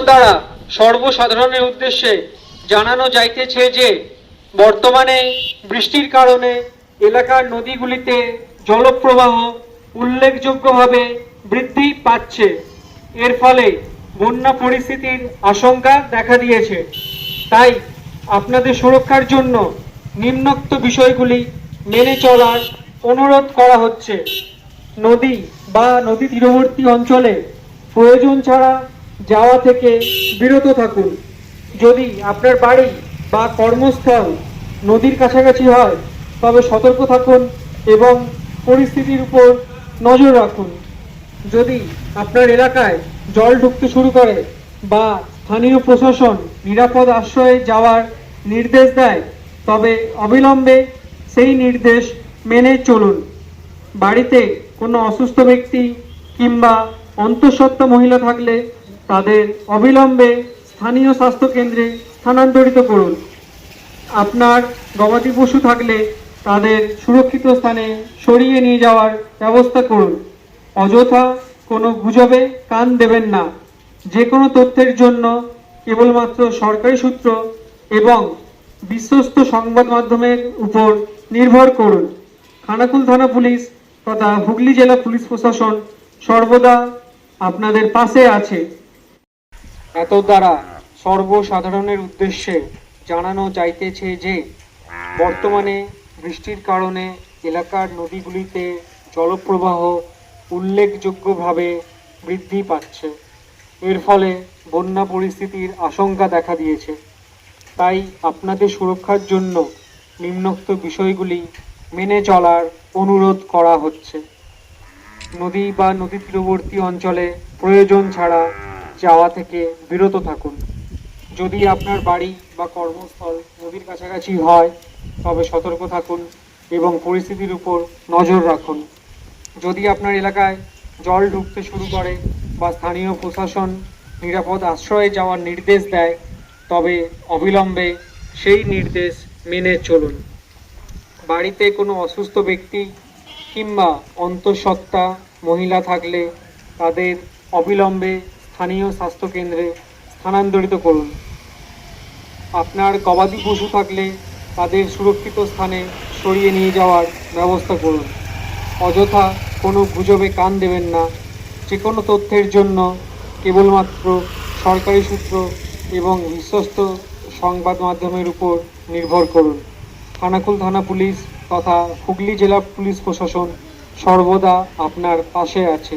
দ্বারা সর্বসাধারণের উদ্দেশ্যে জানানো যাইতেছে যে, বর্তমানে বৃষ্টির কারণে এলাকার নদীগুলিতে জলপ্রবাহ উল্লেখযোগ্যভাবে বৃদ্ধি পাচ্ছে। এর ফলে বন্যা পরিস্থিতির আশঙ্কা দেখা দিয়েছে। তাই আপনাদের সুরক্ষার জন্য নিম্নোক্ত বিষয়গুলি মেনে চলার অনুরোধ করা হচ্ছে। নদী বা নদী তীরবর্তী অঞ্চলে প্রয়োজন ছাড়া যাওয়া থেকে বিরত থাকুন। যদি আপনার বাড়ি বা কর্মস্থল নদীর কাছাকাছি হয়, তবে সতর্ক থাকুন এবং পরিস্থিতির উপর নজর রাখুন। যদি আপনার এলাকায় জল ঢুকতে শুরু করে বা স্থানীয় প্রশাসন নিরাপদ আশ্রয়ে যাওয়ার নির্দেশ দেয়, তবে অবিলম্বে সেই নির্দেশ মেনে চলুন। বাড়িতে কোনো অসুস্থ ব্যক্তি কিংবা অন্তঃসত্ত্বা মহিলা থাকলে তাদের অবিলম্বে স্থানীয় স্বাস্থ্য কেন্দ্রে স্থানান্তরিত করুন। আপনার গবাদি পশু থাকলে তাদের সুরক্ষিত স্থানে সরিয়ে নিয়ে যাওয়ার ব্যবস্থা করুন। অযথা কোনো গুজবে কান দেবেন না। যে কোনো তথ্যের জন্য কেবলমাত্র সরকারি সূত্র এবং বিশ্বস্ত সংবাদ মাধ্যমের উপর নির্ভর করুন। খানাকুল থানা পুলিশ তথা হুগলি জেলা পুলিশ প্রশাসন সর্বদা আপনাদের পাশে আছে। এত দ্বারা সর্বসাধারণের উদ্দেশ্যে জানানো যাইতেছে যে, বর্তমানে বৃষ্টির কারণে এলাকার নদীগুলিতে জলপ্রবাহ উল্লেখযোগ্যভাবে বৃদ্ধি পাচ্ছে। এর ফলে বন্যা পরিস্থিতির আশঙ্কা দেখা দিয়েছে। তাই আপনাদের সুরক্ষার জন্য নিম্নোক্ত বিষয়গুলি মেনে চলার অনুরোধ করা হচ্ছে। নদী বা নদী তীরবর্তী অঞ্চলে প্রয়োজন ছাড়া যাওয়া থেকে বিরত থাকুন। যদি আপনার বাড়ি বা কর্মস্থল নদীর কাছাকাছি হয়, তবে সতর্ক থাকুন এবং পরিস্থিতির উপর নজর রাখুন। যদি আপনার এলাকায় জল ঢুকতে শুরু করে বা স্থানীয় প্রশাসন নিরাপদ আশ্রয়ে যাওয়ার নির্দেশ দেয়, তবে অবিলম্বে সেই নির্দেশ মেনে চলুন। বাড়িতে কোনো অসুস্থ ব্যক্তি কিংবা অন্তঃসত্ত্বা মহিলা থাকলে তাদের অবিলম্বে স্থানীয় স্বাস্থ্যকেন্দ্রে স্থানান্তরিত করুন। আপনার গবাদি পশু থাকলে তাদের সুরক্ষিত স্থানে সরিয়ে নিয়ে যাওয়ার ব্যবস্থা করুন। অযথা কোনো গুজবে কান দেবেন না। যে কোনো তথ্যের জন্য কেবলমাত্র সরকারি সূত্র এবং বিশ্বস্ত সংবাদ মাধ্যমের উপর নির্ভর করুন। থানাকুল থানা পুলিশ তথা হুগলি জেলা পুলিশ প্রশাসন সর্বদা আপনার পাশে আছে।